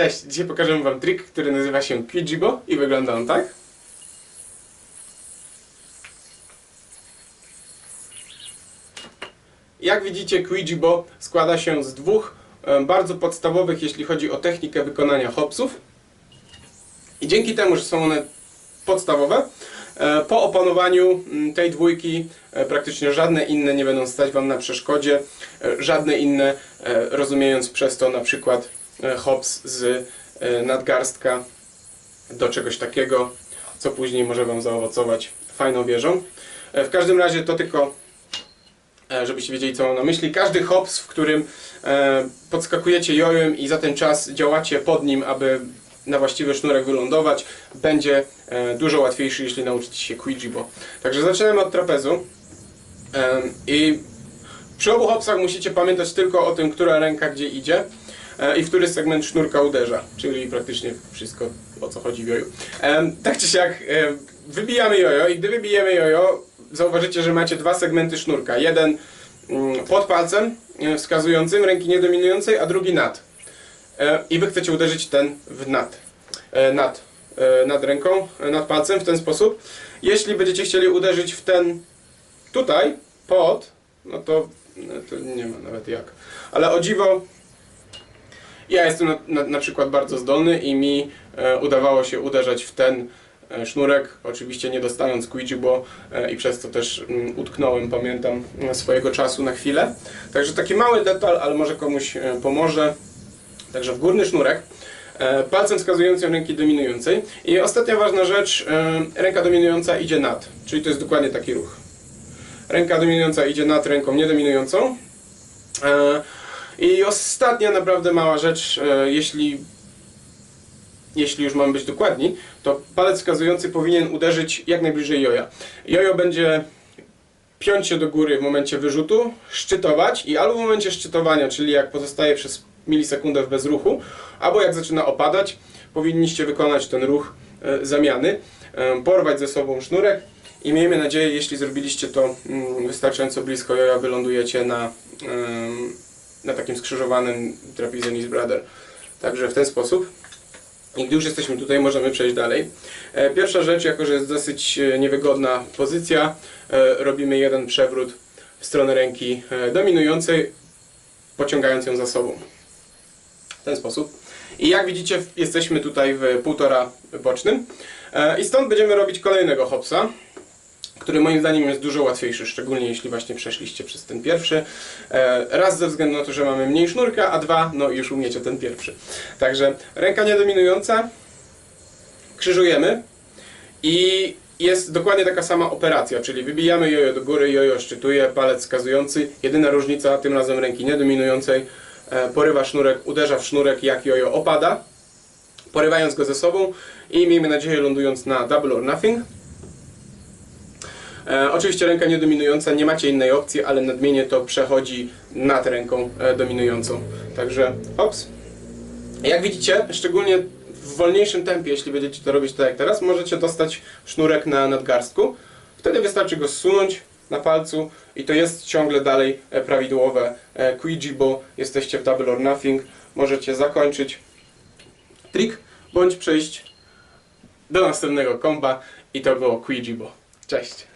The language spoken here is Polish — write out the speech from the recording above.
Cześć, dzisiaj pokażemy Wam trik, który nazywa się Quijibo i wygląda on tak. Jak widzicie, Quijibo składa się z dwóch e, bardzo podstawowych, jeśli chodzi o technikę wykonania hopsów. I dzięki temu, że są one podstawowe, e, po opanowaniu mm, tej dwójki e, praktycznie żadne inne nie będą stać Wam na przeszkodzie, żadne inne, rozumiejąc przez to na przykład hops z e, nadgarstka do czegoś takiego, co później może Wam zaowocować fajną wieżą. E, W każdym razie to tylko, e, żebyście wiedzieli co mam na myśli. Każdy hops, w którym e, podskakujecie jojem i za ten czas działacie pod nim, aby na właściwy sznurek wylądować, będzie e, dużo łatwiejszy, jeśli nauczycie się Quijibo. Także zaczynamy od trapezu. I przy obu hopsach musicie pamiętać tylko o tym, która ręka gdzie idzie e, i w który segment sznurka uderza, czyli praktycznie wszystko o co chodzi w joju. Tak czy siak, e, wybijamy jojo i gdy wybijemy jojo, zauważycie, że macie dwa segmenty sznurka. Jeden mm, pod palcem e, wskazującym ręki niedominującej, a drugi nad. E, I wy chcecie uderzyć ten w nad. E, Nad, e, nad ręką, e, nad palcem w ten sposób. Jeśli będziecie chcieli uderzyć w ten tutaj, pod, no to, no to nie ma nawet jak. Ale o dziwo, ja jestem na, na, na przykład bardzo zdolny i mi e, udawało się uderzać w ten e, sznurek, oczywiście nie dostając Quijibo e, i przez to też mm, utknąłem, pamiętam, e, swojego czasu na chwilę. Także taki mały detal, ale może komuś e, pomoże. Także w górny sznurek, e, palcem wskazującym ręki dominującej. I ostatnia ważna rzecz, ręka dominująca idzie nad, czyli to jest dokładnie taki ruch. Ręka dominująca idzie nad ręką niedominującą. I ostatnia naprawdę mała rzecz, e, jeśli, jeśli już mamy być dokładni, to palec wskazujący powinien uderzyć jak najbliżej joja. Jojo będzie piąć się do góry w momencie wyrzutu, szczytować i albo w momencie szczytowania, czyli jak pozostaje przez milisekundę w bezruchu, albo jak zaczyna opadać, powinniście wykonać ten ruch e, zamiany, e, porwać ze sobą sznurek i miejmy nadzieję, jeśli zrobiliście to mm, wystarczająco blisko joja, wylądujecie na, na takim skrzyżowanym trapezium brother. Także w ten sposób. I gdy już jesteśmy tutaj, możemy przejść dalej. E, Pierwsza rzecz, jako że jest dosyć e, niewygodna pozycja, e, robimy jeden przewrót w stronę ręki dominującej, pociągając ją za sobą. W ten sposób. I jak widzicie, jesteśmy tutaj w półtora bocznym. I stąd będziemy robić kolejnego hopsa, który moim zdaniem jest dużo łatwiejszy, szczególnie jeśli właśnie przeszliście przez ten pierwszy. E, Raz ze względu na to, że mamy mniej sznurka, a dwa, no już umiecie ten pierwszy. Także ręka niedominująca, krzyżujemy i jest dokładnie taka sama operacja, czyli wybijamy jojo do góry, jojo szczytuje, palec wskazujący. Jedyna różnica, tym razem ręki niedominującej, e, porywa sznurek, uderza w sznurek, jak jojo opada, porywając go ze sobą i miejmy nadzieję lądując na double or nothing. E, oczywiście ręka niedominująca, nie macie innej opcji, ale nadmienię to przechodzi nad ręką e, dominującą. Także hops. Jak widzicie, szczególnie w wolniejszym tempie, jeśli będziecie to robić tak jak teraz, możecie dostać sznurek na nadgarstku. Wtedy wystarczy go zsunąć na palcu i to jest ciągle dalej e, prawidłowe e, Quijibo. Jesteście w Double or Nothing. Możecie zakończyć trik, bądź przejść do następnego komba i to było Quijibo. Cześć!